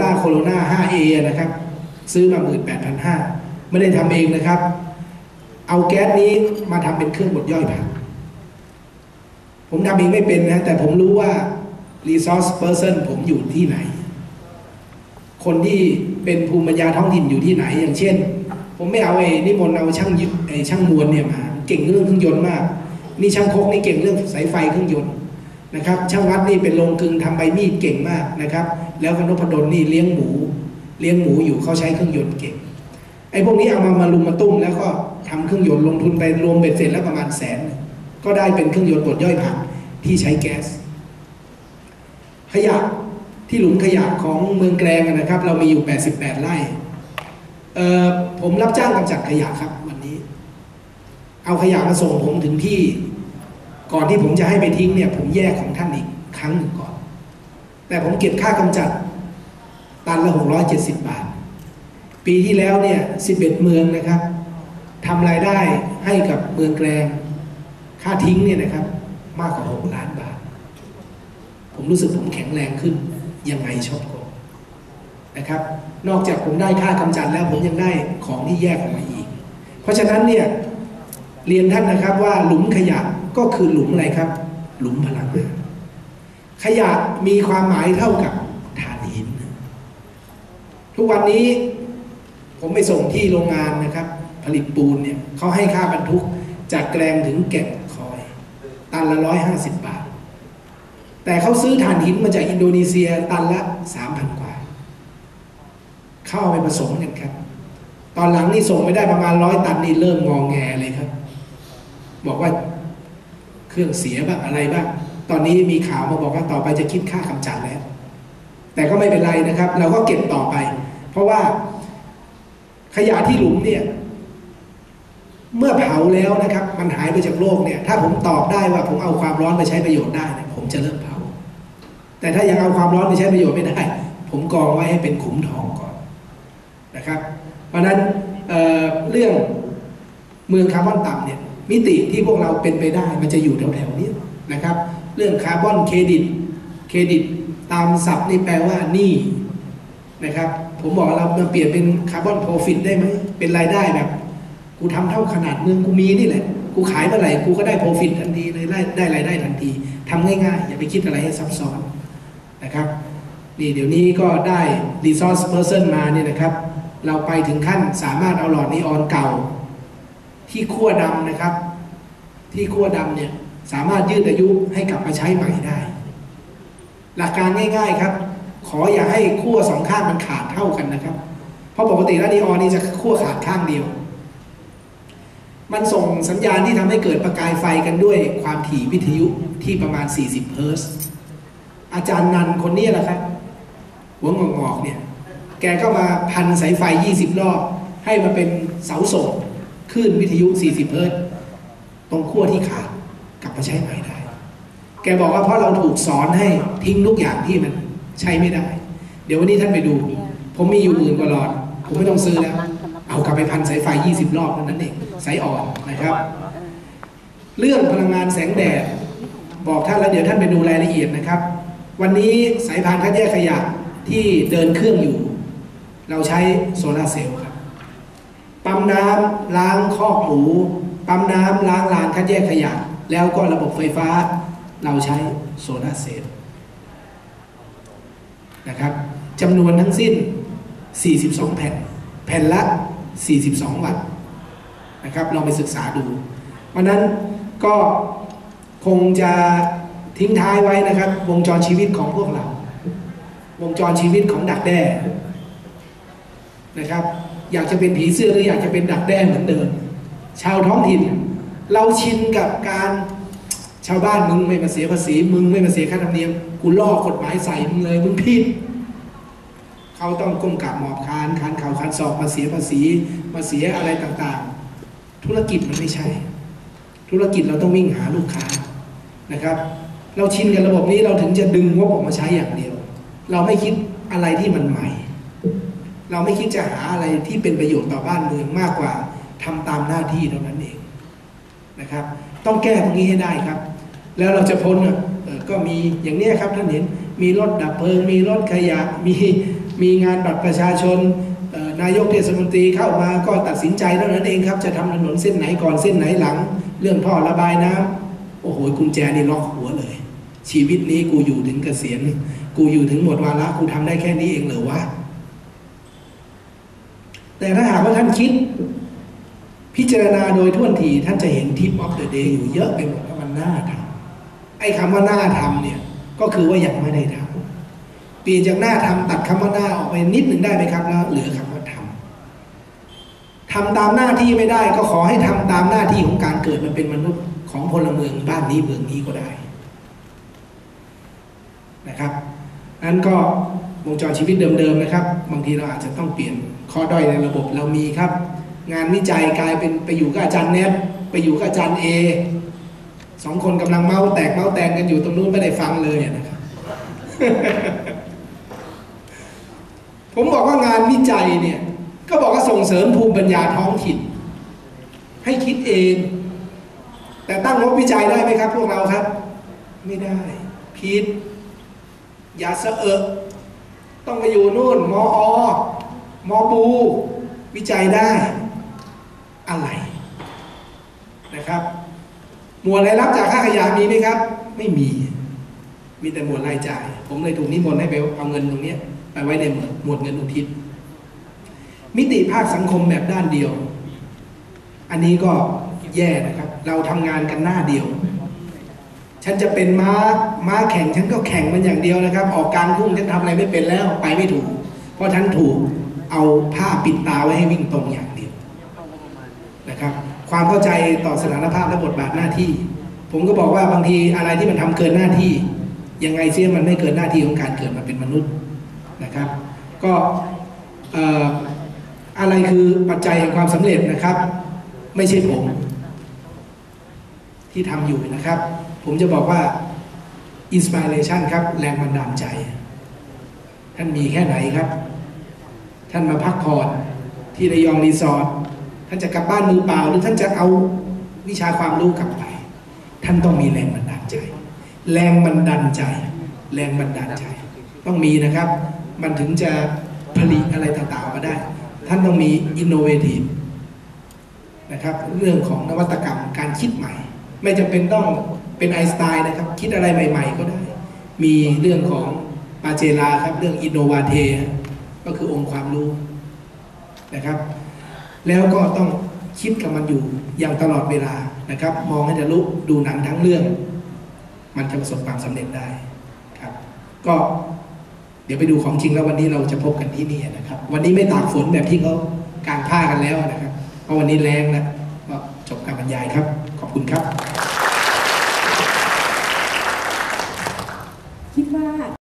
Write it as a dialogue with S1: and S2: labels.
S1: ต้าโคโรนา 5A นะครับ ซื้อมา 18,500 ไม่ได้ทำเองนะครับ เอาแก๊สนี้มาทำเป็นเครื่องบดย่อยผักผมทำเองไม่เป็นนะ แต่ผมรู้ว่า resource person ผมอยู่ที่ไหน คนที่เป็นภูมิปัญญาท้องถิ่นอยู่ที่ไหน อย่างเช่น ผมไม่เอาไอ้นิมนต์เอาช่างไอ้ช่างมวลเนี่ยมาเก่งเรื่องเครื่องยนต์มาก นี่ช่างคกนี่เก่งเรื่องสายไฟเครื่องยนต์นะครับ ช่างวัดนี่เป็นโรงกลึงทำใบมีดเก่งมากนะครับ แล้วก็นพดลนี่เลี้ยงหมู เลี้ยงหมูอยู่เขาใช้เครื่องยนต์เก่งไอ้พวกนี้เอามามาลุมมาตุ้มแล้วก็ทำเครื่องยนต์ลงทุนไปรวมเบ็ดเสร็จแล้วประมาณแสนก็ได้เป็นเครื่องยนต์บดย่อยผักที่ใช้แก๊ส ขยะที่หลุมขยะของเมืองแกลงนะครับ เรามีอยู่ 88 ไร่เอ่ผมรับจ้างกำจัดขยะครับวันนี้ เอาขยะมาส่งผมถึงที่ ก่อนที่ผมจะให้ไปทิ้งเนี่ย ผมแยกของท่านอีกครั้งหนึ่งก่อน แต่ผมเก็บค่ากำจัด ตันละ670บาท ปีที่แล้วเนี่ย11เมืองนะครับทำรายได้ให้กับเมืองแกลงค่าทิ้งเนี่ยนะครับ มากกว่า6ล้านบาท ผมรู้สึกผมแข็งแรงขึ้น ยังไงชอบกงนะครับ นอกจากผมได้ค่ากำจัดแล้วผมยังได้ของที่แยกออกมาอีก เพราะฉะนั้นเนี่ยเรียนท่านนะครับว่าหลุมขยะก็คือหลุมอะไรครับ หลุมพลังงาน ขยะมีความหมายเท่ากับถ่านหิน ทุกวันนี้ผมไปส่งที่โรงงานนะครับ ผลิตปูนเนี่ยเขาให้ค่าบรรทุกจากแกลงถึงแก่งคอย ตันละร้อยห้าสิบบาท แต่เขาซื้อถ่านหินมาจากอินโดนีเซียตันละสามพันกว่า เข้าเอาไปผสมกันครับ ตอนหลังนี่ส่งไม่ได้ประมาณร้อยตันนี่เริ่มงองแงเลยครับ บอกว่าเครื่องเสียบ้างอะไรบ้าง ตอนนี้มีข่าวมาบอกว่าต่อไปจะคิดค่ากำจัดแล้ว แต่ก็ไม่เป็นไรนะครับ เราก็เก็บต่อไป เพราะว่าขยะที่หลุมเนี่ย เมื่อเผาแล้วนะครับ มันหายไปจากโลกเนี่ย ถ้าผมตอบได้ว่าผมเอาความร้อนไปใช้ประโยชน์ได้เนี่ยผมจะเลิกเผา แต่ถ้ายังเอาความร้อนไปใช้ประโยชน์ไม่ได้ ผมกองไว้ให้เป็นขุมทองก่อนนะครับ เพราะฉะนั้นเเรื่องเมืองคาร์บอนต่ำเนี่ยมิติที่พวกเราเป็นไปได้มันจะอยู่แถวๆนี้นะครับ เรื่องคาร์บอนเครดิต เครดิตตามศัพท์นี่แปลว่าหนี้นะครับ ผมบอกเรามาเปลี่ยนเป็นคาร์บอนโปรฟิตได้ไหมเป็นรายได้แบบ กูทำเท่าขนาดเมืองกูมีนี่แหละ กูขายเมื่อไหร่กูก็ได้โปรฟิตทันทีเลยได้ได้รายได้ทันทีทำง่ายๆ อย่าไปคิดอะไรให้ซับซ้อนนะครับนี่เดี๋ยวนี้ก็ได้ resource person มาเนี่ยนะครับ เราไปถึงขั้นสามารถเอาหลอดนีออนเก่า ที่ขั้วดำนะครับ ที่ขั้วดำเนี่ย สามารถยืดอายุให้กลับมาใช้ใหม่ได้ หลักการง่าย ๆครับ ขออย่าให้ขั้วสองข้างมันขาดเท่ากันนะครับ เพราะปกติแล้วนีออนนี่จะขั้วขาดข้างเดียว มันส่งสัญญาณที่ทำให้เกิดประกายไฟกันด้วยความถี่วิทยุที่ประมาณ 40 เฮิร์ตซ์อาจารย์นันคนนี้แหละครับ หัวงอกๆเนี่ย แกก็มาพันสายไฟ 20 รอบ ให้มาเป็นเสาส่งคลื่นวิทยุ 40 เฮิร์ตซ์ตรงขั้วที่ขาด ลับมาใช้ใหม่ได้ แกบอกว่าเพราะเราถูกสอนให้ทิ้งทุกอย่างที่มันใช้ไม่ได้ เดี๋ยววันนี้ท่านไปดู ผมมีอยู่หมื่นกว่าหลอด ผมไม่ต้องซื้อแล้ว เอากลับไปพันสายไฟ 20 รอบนั้นเองสายอ่อนนะครับ เรื่องพลังงานแสงแดด บอกท่านแล้วเดี๋ยวท่านไปดูรายละเอียดนะครับ วันนี้สายพานคัดแยกขยะที่เดินเครื่องอยู่ เราใช้โซลาร์เซลล์ครับ ปั๊มน้ำล้างคอกหมูปั๊มน้ำล้างลานคัดแยกขยะ แล้วก็ระบบไฟฟ้าเราใช้โซลาร์เซลล์นะครับจำนวนทั้งสิ้น 42 แผ่น แผ่นละ 42 วัตต์นะครับลองไปศึกษาดูเพราะนั้นก็คงจะทิ้งท้ายไว้นะครับ วงจรชีวิตของพวกเรา วงจรชีวิตของดักแด้นะครับ อยากจะเป็นผีเสื้อหรืออยากจะเป็นดักแด้เหมือนเดิมชาวท้องถิ่น เราชินกับการชาวบ้านมึงไม่มาเสียภาษีมึงไม่มาเสียค่าธรรมเนียมกูล่อกฎหมายใส่มึงเลยมึงผิดเขาต้องก้มกราบหมอบคานคานเข่าคานศอกมาเสียภาษีมาเสียอะไรต่างๆ ธุรกิจมันไม่ใช่ ธุรกิจเราต้องวิ่งหาลูกค้านะครับ เราชินกับระบบนี้เราถึงจะดึงงบออกมาใช้อย่างเดียว เราไม่คิดอะไรที่มันใหม่ เราไม่คิดจะหาอะไรที่เป็นประโยชน์ต่อบ้านเมืองมากกว่าทำตามหน้าที่เท่านั้นเอง นะครับ ต้องแก้ตรงนี้ให้ได้ครับ แล้วเราจะพ้นก็มีอย่างนี้ครับท่านเห็นมีรถดับเพลิง มีรถขยะมีมีงานบัตรประชาชนนายกเทศมนตรีเข้ามาก็ตัดสินใจเท่านั้นเองครับ จะทำถนนเส้นไหนก่อนเส้นไหนหลัง เรื่องท่อระบายน้ำโอ้โหกุญแจนี่ล็อกหัวเลย ชีวิตนี้กูอยู่ถึงเกษียณกูอยู่ถึงหมดวาระกูทำได้แค่นี้เองเหรอวะแต่ถ้าหากว่าท่านคิด พิจารณาโดยท่วนทีท่านจะเห็นทิปออฟเดอะเดย์อยู่เยอะไปหมดว่ามันน่าทำไอ้คำว่าน่าทำเนี่ยก็คือว่ายังไม่ได้ทำเปลี่ยนจากหน้าทำตัดคำว่าหน้าออกไปนิดหนึ่งได้ไหมครับแล้วเหลือคำว่าทำทำตามหน้าที่ไม่ได้ก็ขอให้ทำตามหน้าที่ของการเกิดมาเป็นมนุษย์ของพลเมืองบ้านนี้เมืองนี้ก็ได้นะครับนั้นก็วงจรชีวิตเดิมๆนะครับ บางทีเราอาจจะต้องเปลี่ยนข้อด้อยในระบบเรามีครับ งานวิจัยกลายเป็นไปอยู่กับอาจารย์แนบไปอยู่กับอาจารย์เอสองคนกำลังเมาแตกเมาแตงกันอยู่ตรงนู้นไม่ได้ฟังเลยนะครับผมบอกว่างานวิจัยเนี่ย ก็บอกว่าส่งเสริมภูมิปัญญาท้องถิ่น ให้คิดเอง แต่ตั้งงบวิจัยได้ไหมครับ พวกเราครับ ไม่ได้ผิดอย่าเสอเอะต้องไปอยู่นู่นมออมอบู วิจัยได้ อะไรนะครับ หมวดรายรับจากค่าขยะมีไหมครับ ไม่มี มีแต่หมวดรายจ่าย ผมเลยถูกนิมนต์ให้ไปเอาเงินตรงนี้ไปไว้ในหมวดหมวดเงินอุทิศ มิติภาคสังคมแบบด้านเดียว อันนี้ก็แย่นะครับ เราทำงานกันหน้าเดียว ฉันจะเป็นม้าม้าแข่งฉันก็แข่งมันอย่างเดียวนะครับ ออกกลารพุ่งฉันทำอะไรไม่เป็นแล้วไปไม่ถูก เพราะฉันถูกเอาผ้าปิดตาไว้ให้วิ่งตรงอย่าง นะครับ ความเข้าใจต่อสถานภาพและบทบาทหน้าที่ ผมก็บอกว่าบางทีอะไรที่มันทำเกินหน้าที่ ยังไงเสียมันไม่เกินหน้าที่ของการเกิดมาเป็นมนุษย์นะครับ ก็อออะไรคือปัจจัยแห่งความสำเร็จนะครับ ไม่ใช่ผม ที่ทำอยู่นะครับ ผมจะบอกว่า inspiration ครับแรงบันดาลใจ ท่านมีแค่ไหนครับ ท่านมาพักผ่อนที่ระยองรีสอร์ท ท่านจะกลับบ้านมือเปล่า หรือท่านจะเอาวิชาความรู้กลับไป ท่านต้องมีแรงบันดาลใจ แรงบันดาลใจ แรงบันดาลใจ ต้องมีนะครับ มันถึงจะผลิตอะไรต่างๆมาได้ ท่านต้องมี innovative นะครับ เรื่องของนวัตกรรมการคิดใหม่ ไม่จำเป็นต้องเป็นไอสไตน์นะครับ คิดอะไรใหม่ ๆ ก็ได้ มีเรื่องของปาเจลาครับ เรื่องอินโนวาเทก็คือองค์ความรู้นะครับ แล้วก็ต้องคิดกับมันอยู่อย่างตลอดเวลานะครับ มองให้ทะลุดูหนังทั้งเรื่อง มันจะประสบความสำเร็จได้ครับ ก็เดี๋ยวไปดูของจริงแล้ววันนี้เราจะพบกันที่นี่นะครับ วันนี้ไม่ตากฝนแบบที่เขากางผ้ากันแล้วนะครับ เพราะวันนี้แรงนะก็จบการบรรยายครับ ขอบคุณครับ